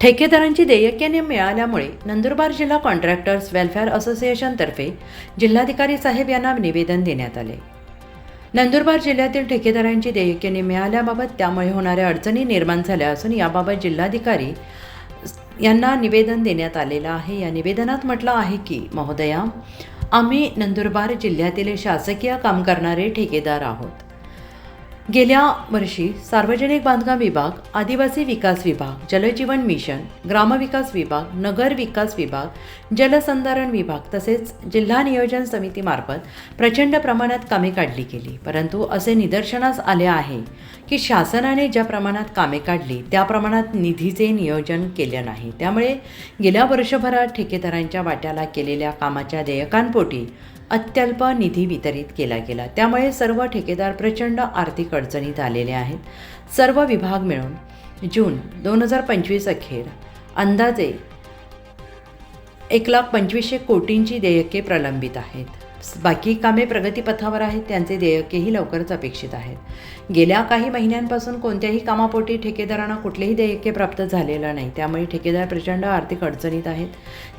ठेकेदारांची देयक्याने मिळाल्यामुळे नंदुरबार जिल्हा contractors welfare असोसिएशनतर्फे जिल्हाधिकारी साहेब यांना निवेदन देण्यात आले. नंदुरबार जिल्ह्यातील ठेकेदारांची देयक्याने मिळाल्याबाबत त्यामुळे होणाऱ्या अडचणी निर्माण झाल्या असून याबाबत जिल्हाधिकारी यांना निवेदन देण्यात आलेलं आहे. या निवेदनात म्हटलं आहे की महोदया आम्ही नंदुरबार जिल्ह्यातील शासकीय काम करणारे ठेकेदार आहोत. गेल्या वर्षी सार्वजनिक बांधकाम विभाग आदिवासी विकास विभाग जलजीवन मिशन ग्रामविकास विभाग नगर विकास विभाग जलसंधारण विभाग तसेच जिल्हा नियोजन समितीमार्फत प्रचंड प्रमाणात कामे काढली गेली. परंतु असे निदर्शनास आले आहे की शासनाने ज्या प्रमाणात कामे काढली त्या प्रमाणात निधीचे नियोजन केले नाही. त्यामुळे गेल्या वर्षभरात ठेकेदारांच्या वाट्याला केलेल्या कामाच्या देयकांपोटी अत्यल्प निधी वितरित केला गेला. त्यामुळे सर्व ठेकेदार प्रचंड आर्थिक अडचणीत आलेले आहेत. सर्व विभाग मिळून जून दोन हजार पंचवीस अखेर अंदाजे एक लाख पंचवीसशे कोटींची देयके प्रलंबित आहेत. बाकी कामे प्रगतीपथावर आहेत त्यांचे देयकेही लवकरच अपेक्षित आहेत. गेल्या काही महिन्यांपासून कोणत्याही कामापोटी ठेकेदारांना कुठलेही देयके प्राप्त झालेलं नाही. त्यामुळे ठेकेदार प्रचंड आर्थिक अडचणीत आहेत.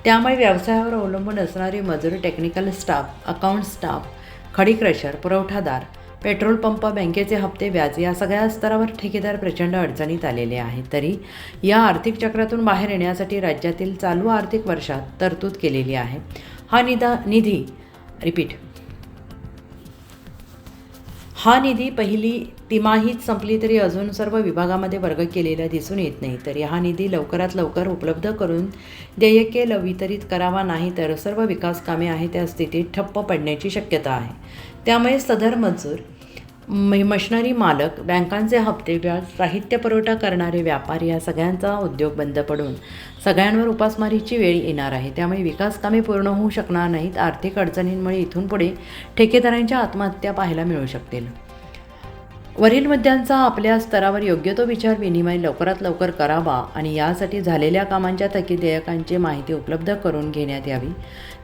त्यामुळे व्यवसायावर अवलंबून असणारे मजूर टेक्निकल स्टाफ अकाउंट स्टाफ खडी क्रशर पुरवठादार पेट्रोल पंप बँकेचे हप्ते व्याज या सगळ्या स्तरावर ठेकेदार प्रचंड अडचणीत आलेले आहेत. तरी या आर्थिक चक्रातून बाहेर येण्यासाठी राज्यातील चालू आर्थिक वर्षात तरतूद केलेली आहे. हा निदा निधी रिपीट हा निधी पहिली तिमाहीत संपली तरी अजून सर्व विभागामध्ये वर्ग केलेला दिसून येत नाही. तरी हा निधी लवकरात लवकर उपलब्ध करून देयके ल वितरित करावा नाही तर सर्व विकास कामे आहे त्या स्थितीत ठप्प पडण्याची शक्यता आहे. त्यामुळे सदर मजूर मशनरी मालक बँकांचे हप्ते व्याज साहित्य पुरवठा करणारे व्यापारी या सगळ्यांचा उद्योग बंद पडून सगळ्यांवर उपासमारीची वेळ येणार आहे. त्यामुळे विकास कामे पूर्ण होऊ शकणार नाहीत. आर्थिक अडचणींमुळे इथून पुढे ठेकेदारांच्या आत्महत्या पाहायला मिळू शकतील. वरील मुद्द्यांचा आपल्या स्तरावर योग्य तो विचार विनिमय लवकरात लवकर करावा आणि यासाठी झालेल्या कामांच्या थकीत देयकांची माहिती उपलब्ध करून घेण्यात यावी.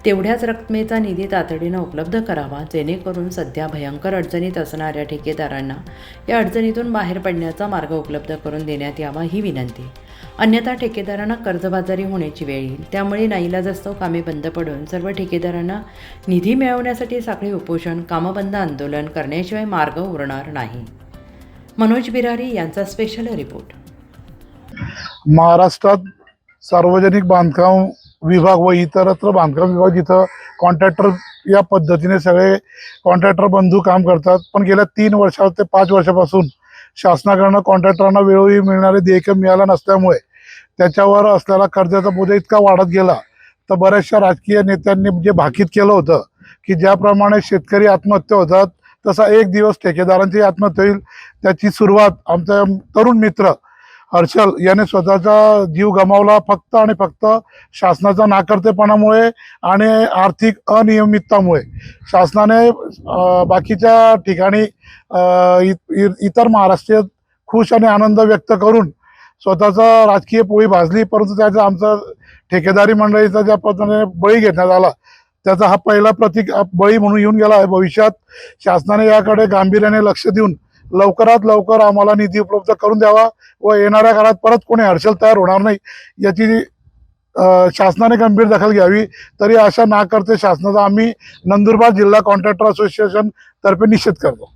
तेवढ्याच रकमेचा निधी तातडीनं उपलब्ध करावा जेणेकरून सध्या भयंकर अडचणीत असणाऱ्या ठेकेदारांना या अडचणीतून बाहेर पडण्याचा मार्ग उपलब्ध करून देण्यात यावा ही विनंती. अन्यथा ठेकेदारांना कर्जबाजारी होण्याची वेळ येईल. त्यामुळे नाईलाजास्तव कामे बंद पडून सर्व ठेकेदारांना निधी मिळवण्यासाठी साखळी उपोषण कामबंद आंदोलन करण्याशिवाय मार्ग उरणार नाही. मनोज बिरारी यांचा स्पेशल रिपोर्ट महाराष्ट्रात सार्वजनिक बांधकाम विभाग व इतरत्र बांधकाम विभाग जिथं कॉन्ट्रॅक्टर या पद्धतीने सगळे कॉन्ट्रॅक्टर बंधू काम करतात. पण गेल्या तीन वर्षा ते पाच वर्षापासून शासनाकडनं कॉन्ट्रॅक्टरांना वेळोवेळी मिळणारे देयके मिळालं नसल्यामुळे त्याच्यावर असलेला कर्जाचा बोजा इतका वाढत गेला. तर बऱ्याचशा राजकीय नेत्यांनी जे भाकीत केलं होतं की ज्याप्रमाणे शेतकरी आत्महत्या होतात तसा एक दिवस ठेकेदारांची आत्महत्या होईल. त्याची सुरुवात आमचा तरुण मित्र हर्षल याने स्वतःचा जीव गमावला फक्त आणि फक्त शासनाचा नाकर्तेपणामुळे आणि आर्थिक अनियमिततामुळे. शासनाने बाकीच्या ठिकाणी इ- इ- इतर महाराष्ट्रीय खुश आणि आनंद व्यक्त करून स्वतःचा राजकीय पोळी भाजली परंतु त्याचा आमचा ठेकेदारी मंडळीचा ज्या पद्धतीने बळी घेण्यात आला त्याचा हा पहिला प्रतीक बळी म्हणून येऊन गेला आहे. भविष्यात शासनाने याकडे गांभीर्याने लक्ष देऊन लवकरात लवकर आम्हाला निधी उपलब्ध करून द्यावा व येणाऱ्या काळात परत कोणी हर्षल तयार होणार नाही याची शासनाने गंभीर दखल घ्यावी. तरी अशा ना करते शासनाचा आम्ही नंदुरबार जिल्हा कॉन्ट्रॅक्टर असोसिएशन तर्फे निषेध करतो.